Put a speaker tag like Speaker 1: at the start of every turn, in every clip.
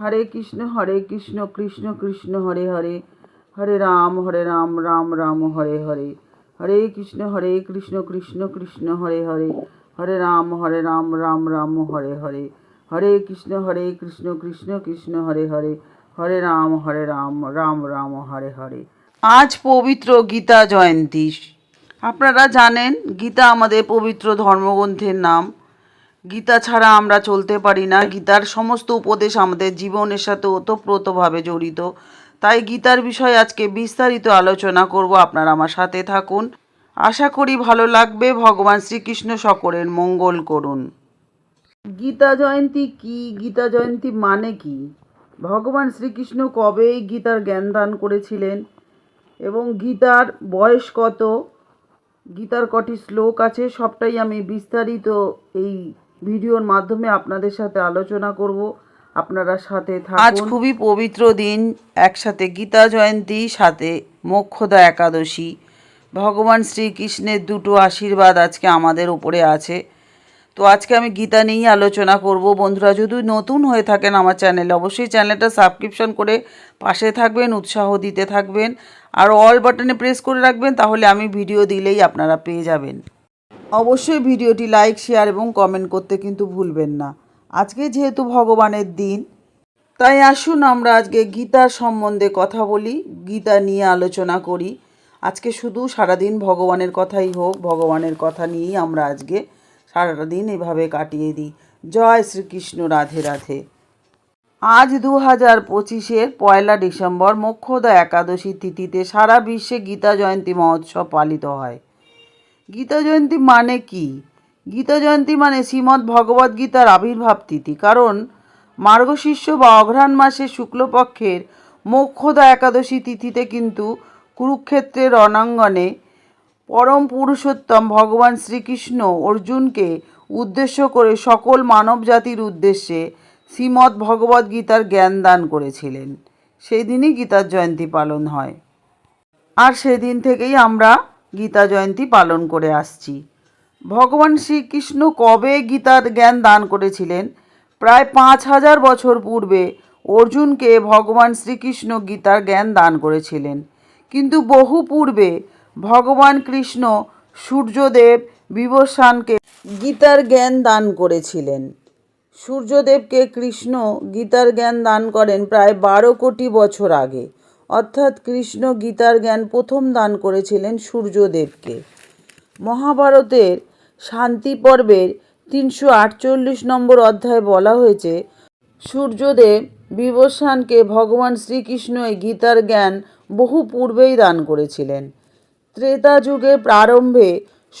Speaker 1: হরে কৃষ্ণ হরে কৃষ্ণ কৃষ্ণ কৃষ্ণ হরে হরে হরে রাম হরে রাম রাম রাম হরে হরে হরে কৃষ্ণ হরে কৃষ্ণ কৃষ্ণ কৃষ্ণ হরে হরে হরে রাম হরে রাম রাম রাম হরে হরে হরে কৃষ্ণ হরে কৃষ্ণ কৃষ্ণ কৃষ্ণ হরে হরে হরে রাম হরে রাম রাম রাম হরে হরে
Speaker 2: আজ পবিত্র গীতা জয়ন্তী আপনারা জানেন গীতা আমাদের পবিত্র ধর্মগ্রন্থের নাম গীতা ছাড়া আমরা চলতে পারি না গীতার সমস্ত উপদেশ আমাদের জীবনের সাথে ওতপ্রোতভাবে জড়িত তাই গীতার বিষয়ে আজকে বিস্তারিত আলোচনা করব আপনারা আমার সাথে থাকুন আশা করি ভালো লাগবে ভগবান শ্রীকৃষ্ণ সকলের মঙ্গল করুন গীতা জয়ন্তী কি গীতা জয়ন্তী মানে কি ভগবান শ্রীকৃষ্ণ কবে গীতার জ্ঞান দান করেছিলেন এবং গীতার বয়স কত গীতার কটি শ্লোক আছে সবটাই আমি বিস্তারিত এই ভিডিওর মাধ্যমে আপনাদের সাথে আলোচনা করব আপনারা সাথে আজ খুবই পবিত্র দিন একসাথে গীতা জয়ন্তী সাথে মোক্ষদা একাদশী ভগবান শ্রীকৃষ্ণের দুটো আশীর্বাদ আজকে আমাদের উপরে আছে তো আজকে আমি গীতা নিয়েই আলোচনা করব বন্ধুরা যদি নতুন হয়ে থাকেন আমার চ্যানেলে অবশ্যই চ্যানেলটা সাবস্ক্রিপশন করে পাশে থাকবেন উৎসাহ দিতে থাকবেন আর অল বাটনে প্রেস করে রাখবেন তাহলে আমি ভিডিও দিলেই আপনারা পেয়ে যাবেন অবশ্যই ভিডিওটি লাইক শেয়ার এবং কমেন্ট করতে কিন্তু ভুলবেন না আজকে যেহেতু ভগবানের দিন তাই আসুন আমরা আজকে গীতার সম্বন্ধে কথা বলি গীতা নিয়ে আলোচনা করি আজকে শুধু সারাদিন ভগবানের কথাই হোক ভগবানের কথা নিয়েই আমরা আজকে সারাদিন এভাবে কাটিয়ে দিই জয় শ্রীকৃষ্ণ রাধে রাধে আজ দু হাজার পঁচিশের পয়লা ডিসেম্বর মোক্ষদা একাদশী তিথিতে সারা বিশ্বে গীতা জয়ন্তী মহোৎসব পালিত হয় গীতা জয়ন্তী মানে কি গীতা জয়ন্তী মানে শ্রীমদ্ ভগবদ গীতার আবির্ভাব তিথি কারণ মার্গশীর্ষ বা অঘ্রাণ মাসে শুক্লপক্ষের মোক্ষদা একাদশী তিথিতে কিন্তু কুরুক্ষেত্রের রণাঙ্গনে পরম পুরুষোত্তম ভগবান শ্রীকৃষ্ণ অর্জুনকে উদ্দেশ্য করে সকল মানব জাতির উদ্দেশ্যে শ্রীমদ্ ভগবদ গীতার জ্ঞান দান করেছিলেন সেই দিনই গীতার জয়ন্তী পালন হয় আর সেদিন থেকেই আমরা গীতা জয়ন্তী পালন করে আসছি ভগবান শ্রীকৃষ্ণ কবে গীতার জ্ঞান দান করেছিলেন প্রায় পাঁচ হাজার বছর পূর্বে অর্জুনকে ভগবান শ্রীকৃষ্ণ গীতার জ্ঞান দান করেছিলেন কিন্তু বহু পূর্বে ভগবান কৃষ্ণ সূর্যদেব বিবসানকে গীতার জ্ঞান দান করেছিলেন সূর্যদেবকে কৃষ্ণ গীতার জ্ঞান দান করেন প্রায় বারো কোটি বছর আগে অর্থাৎ কৃষ্ণ গীতার জ্ঞান প্রথম দান করেছিলেন সূর্যদেবকে মহাভারতের শান্তি পর্বের তিনশো আটচল্লিশ নম্বর অধ্যায়ে বলা হয়েছে সূর্যদেব বিবসানকে ভগবান এই গীতার জ্ঞান বহু পূর্বেই দান করেছিলেন ত্রেতা যুগের প্রারম্ভে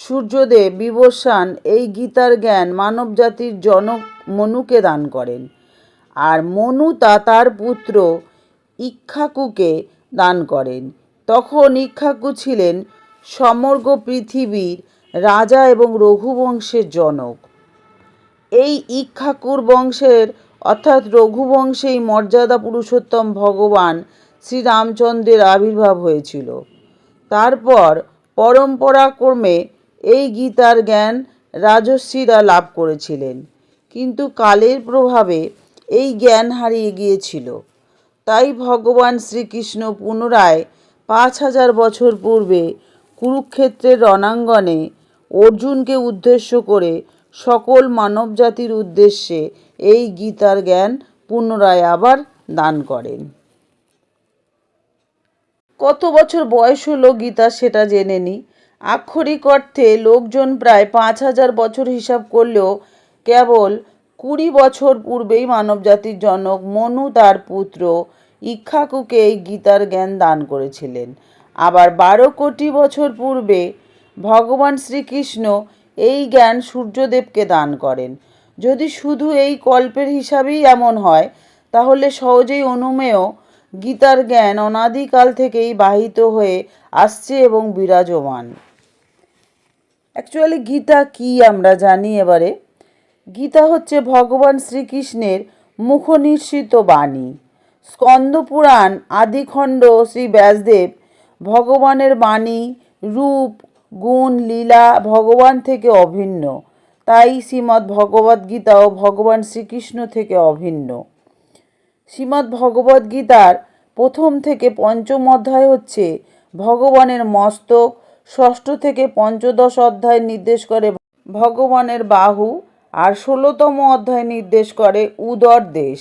Speaker 2: সূর্যদেব বিবসান এই গীতার জ্ঞান মানবজাতির জনক মনুকে দান করেন আর মনু তা তার পুত্র ইক্ষাকুকে দান করেন তখন ইক্ষাকু ছিলেন সমগ্র পৃথিবীর রাজা এবং রঘুবংশের জনক এই ইক্ষাকুর বংশের অর্থাৎ রঘুবংশেই মর্যাদা পুরুষোত্তম ভগবান শ্রীরামচন্দ্রের আবির্ভাব হয়েছিল তারপর পরম্পরাক্রমে এই গীতার জ্ঞান রাজস্বীরা লাভ করেছিলেন কিন্তু কালের প্রভাবে এই জ্ঞান হারিয়ে গিয়েছিল তাই ভগবান শ্রীকৃষ্ণ পুনরায় পাঁচ হাজার বছর পূর্বে কুরুক্ষেত্রের রণাঙ্গনে অর্জুনকে উদ্দেশ্য করে সকল মানবজাতির উদ্দেশ্যে এই গীতার জ্ঞান পুনরায় আবার দান করেন কত বছর বয়স হলো গীতা সেটা জেনে নি আক্ষরিক অর্থে লোকজন প্রায় পাঁচ হাজার বছর হিসাব করলেও কেবল কুড়ি বছর পূর্বেই মানবজাতির জনক মনু তার পুত্র ইক্ষাকুকে এই গীতার জ্ঞান দান করেছিলেন আবার বারো কোটি বছর পূর্বে ভগবান শ্রীকৃষ্ণ এই জ্ঞান সূর্যদেবকে দান করেন যদি শুধু এই কল্পের হিসাবেই এমন হয় তাহলে সহজেই অনুমেয় গীতার জ্ঞান অনাদিকাল থেকেই বাহিত হয়ে আসছে এবং বিরাজমান অ্যাকচুয়ালি গীতা কি আমরা জানি এবারে গীতা হচ্ছে ভগবান শ্রীকৃষ্ণের মুখনিঃসৃত বাণী স্কন্দপুরাণ আদিখণ্ড শ্রী ব্যাসদেব ভগবানের বাণী রূপ গুণ লীলা ভগবান থেকে অভিন্ন তাই শ্রীমৎ শ্রীমদ্ ও ভগবান শ্রীকৃষ্ণ থেকে অভিন্ন শ্রীমদ্ ভগবদ্গীতার প্রথম থেকে পঞ্চম অধ্যায় হচ্ছে ভগবানের মস্তক ষষ্ঠ থেকে পঞ্চদশ অধ্যায় নির্দেশ করে ভগবানের বাহু আর ষোলোতম অধ্যায় নির্দেশ করে উদর দেশ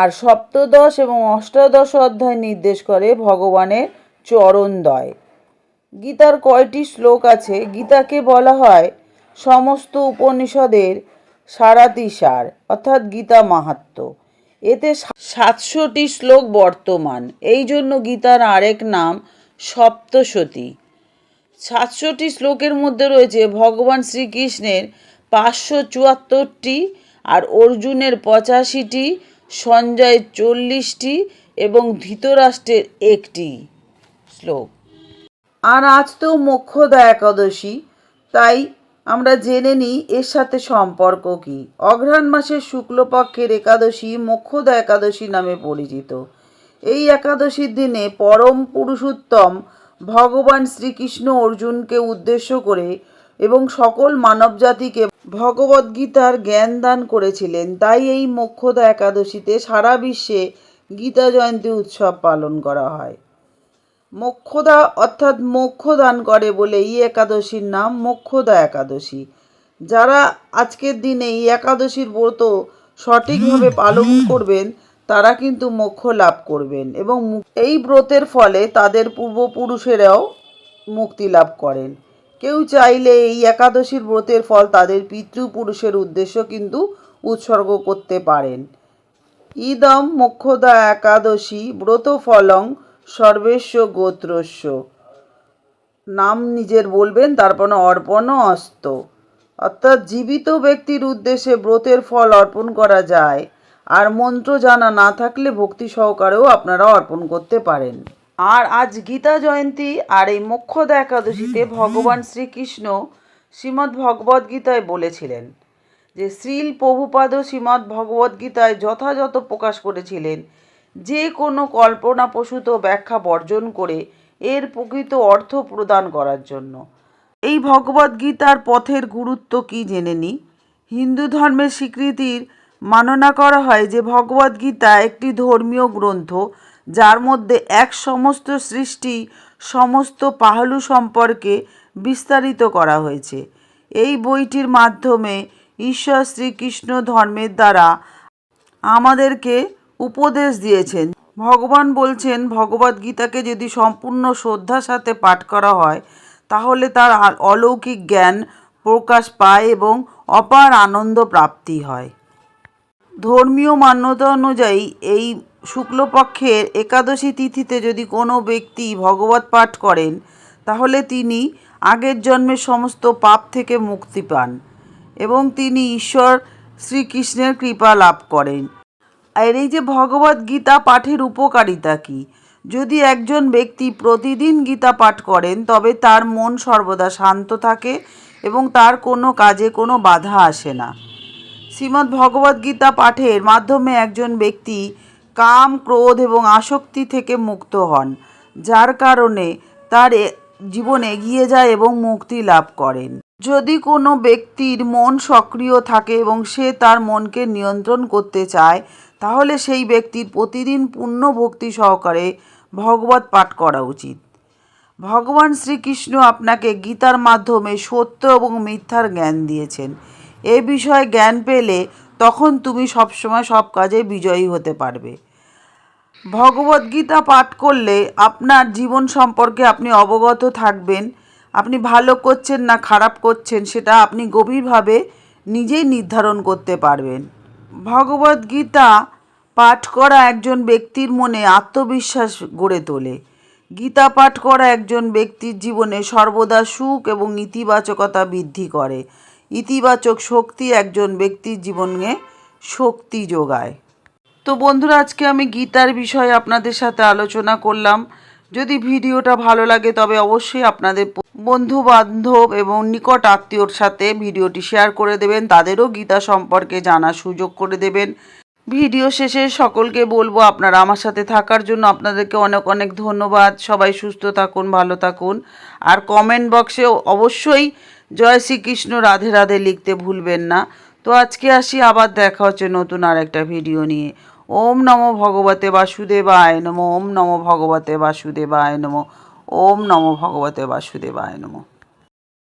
Speaker 2: আর সপ্তদশ এবং অষ্টাদশ অধ্যায় নির্দেশ করে ভগবানের চরণদয় গীতার কয়টি শ্লোক আছে গীতাকে বলা হয় সমস্ত উপনিষদের সারাতিসার অর্থাৎ গীতা মাহাত্ম এতে সাতশোটি শ্লোক বর্তমান এই জন্য গীতার আরেক নাম সপ্তশতী সাতশোটি শ্লোকের মধ্যে রয়েছে ভগবান শ্রীকৃষ্ণের পাঁচশো চুয়াত্তরটি আর অর্জুনের পঁচাশিটি সঞ্জয়ের চল্লিশটি এবং ধৃতরাষ্ট্রের একটি শ্লোক আর আজ তো মোক্ষদা একাদশী তাই আমরা জেনে নিই এর সাথে সম্পর্ক কি অঘ্রাণ মাসের শুক্লপক্ষের একাদশী মোক্ষদা একাদশী নামে পরিচিত এই একাদশীর দিনে পরম পুরুষোত্তম ভগবান শ্রীকৃষ্ণ অর্জুনকে উদ্দেশ্য করে এবং সকল মানবজাতিকে ভগবদ্গীতার জ্ঞান দান করেছিলেন তাই এই মোক্ষদা একাদশীতে সারা বিশ্বে গীতা জয়ন্তী উৎসব পালন করা হয় মোক্ষদা অর্থাৎ মোক্ষ দান করে বলে এই একাদশীর নাম মোক্ষদা একাদশী যারা আজকের দিনে এই একাদশীর ব্রত সঠিকভাবে পালন করবেন তারা কিন্তু মোক্ষ লাভ করবেন এবং এই ব্রতের ফলে তাদের পূর্বপুরুষেরাও মুক্তি লাভ করেন কেউ চাইলে এই একাদশীর ব্রতের ফল তাদের পিতৃপুরুষের উদ্দেশ্য কিন্তু উৎসর্গ করতে পারেন ইদম মোক্ষদা একাদশী ব্রত ফলং সর্বেশ্ব গোত্রস্য নাম নিজের বলবেন তারপর অর্পণ অস্ত অর্থাৎ জীবিত ব্যক্তির উদ্দেশ্যে ব্রতের ফল অর্পণ করা যায় আর মন্ত্র জানা না থাকলে ভক্তি সহকারেও আপনারা অর্পণ করতে পারেন আর আজ গীতা জয়ন্তী আর এই মোক্ষদা একাদশীতে ভগবান শ্রীকৃষ্ণ শ্রীমদ্ ভগবদ্ গীতায় বলেছিলেন যে শ্রীল প্রভুপাদ শ্রীমদ্ ভগবদ্ গীতায় যথাযথ প্রকাশ করেছিলেন যে কোনো কল্পনাপ্রসূত ব্যাখ্যা বর্জন করে এর প্রকৃত অর্থ প্রদান করার জন্য এই ভগবদ্গীতার পথের গুরুত্ব কি জেনে নি হিন্দু ধর্মের স্বীকৃতির মাননা করা হয় যে ভগবদ্গীতা একটি ধর্মীয় গ্রন্থ যার মধ্যে এক সমস্ত সৃষ্টি সমস্ত পাহলু সম্পর্কে বিস্তারিত করা হয়েছে এই বইটির মাধ্যমে ঈশ্বর শ্রীকৃষ্ণ ধর্মের দ্বারা আমাদেরকে উপদেশ দিয়েছেন ভগবান বলছেন ভগবদ গীতাকে যদি সম্পূর্ণ শ্রদ্ধার সাথে পাঠ করা হয় তাহলে তার অলৌকিক জ্ঞান প্রকাশ পায় এবং অপার আনন্দ প্রাপ্তি হয় ধর্মীয় মান্যতা অনুযায়ী এই শুক্লপক্ষের একাদশী তিথিতে যদি কোনো ব্যক্তি ভগবত পাঠ করেন তাহলে তিনি আগের জন্মের সমস্ত পাপ থেকে মুক্তি পান এবং তিনি ঈশ্বর শ্রীকৃষ্ণের কৃপা লাভ করেন আর এই যে ভগবত গীতা পাঠের উপকারিতা কি যদি একজন ব্যক্তি প্রতিদিন গীতা পাঠ করেন তবে তার মন সর্বদা শান্ত থাকে এবং তার কোনো কাজে কোনো বাধা আসে না শ্রীমদ্ গীতা পাঠের মাধ্যমে একজন ব্যক্তি কাম ক্রোধ এবং আসক্তি থেকে মুক্ত হন যার কারণে তার জীবন এগিয়ে যায় এবং মুক্তি লাভ করেন যদি কোনো ব্যক্তির মন সক্রিয় থাকে এবং সে তার মনকে নিয়ন্ত্রণ করতে চায় তাহলে সেই ব্যক্তির প্রতিদিন পূর্ণ ভক্তি সহকারে ভগবত পাঠ করা উচিত ভগবান শ্রীকৃষ্ণ আপনাকে গীতার মাধ্যমে সত্য এবং মিথ্যার জ্ঞান দিয়েছেন এ বিষয়ে জ্ঞান পেলে তখন তুমি সবসময় সব কাজে বিজয়ী হতে পারবে ভগবদ্গীতা পাঠ করলে আপনার জীবন সম্পর্কে আপনি অবগত থাকবেন আপনি ভালো করছেন না খারাপ করছেন সেটা আপনি গভীরভাবে নিজেই নির্ধারণ করতে পারবেন ভগবদ্গীতা পাঠ করা একজন ব্যক্তির মনে আত্মবিশ্বাস গড়ে তোলে গীতা পাঠ করা একজন ব্যক্তির জীবনে সর্বদা সুখ এবং ইতিবাচকতা বৃদ্ধি করে ইতিবাচক শক্তি একজন ব্যক্তির জীবনে শক্তি যোগায় তো বন্ধুরা আজকে আমি গীতার বিষয়ে আপনাদের সাথে আলোচনা করলাম যদি ভিডিওটা ভালো লাগে তবে অবশ্যই আপনাদের বন্ধু বান্ধব এবং নিকট আত্মীয়র সাথে ভিডিওটি শেয়ার করে দেবেন তাদেরও গীতা সম্পর্কে জানার সুযোগ করে দেবেন ভিডিও শেষে সকলকে বলবো আপনারা আমার সাথে থাকার জন্য আপনাদেরকে অনেক অনেক ধন্যবাদ সবাই সুস্থ থাকুন ভালো থাকুন আর কমেন্ট বক্সে অবশ্যই জয় শ্রীকৃষ্ণ রাধে রাধে লিখতে ভুলবেন না তো আজকে আসি আবার দেখা হচ্ছে নতুন আর একটা ভিডিও নিয়ে ওম নমো ভগবতে বাসুদেবায় নমো ওম নমো ভগবতে বাসুদেবায় নমো ওম নমো ভগবতে বাসুদেবায় নমো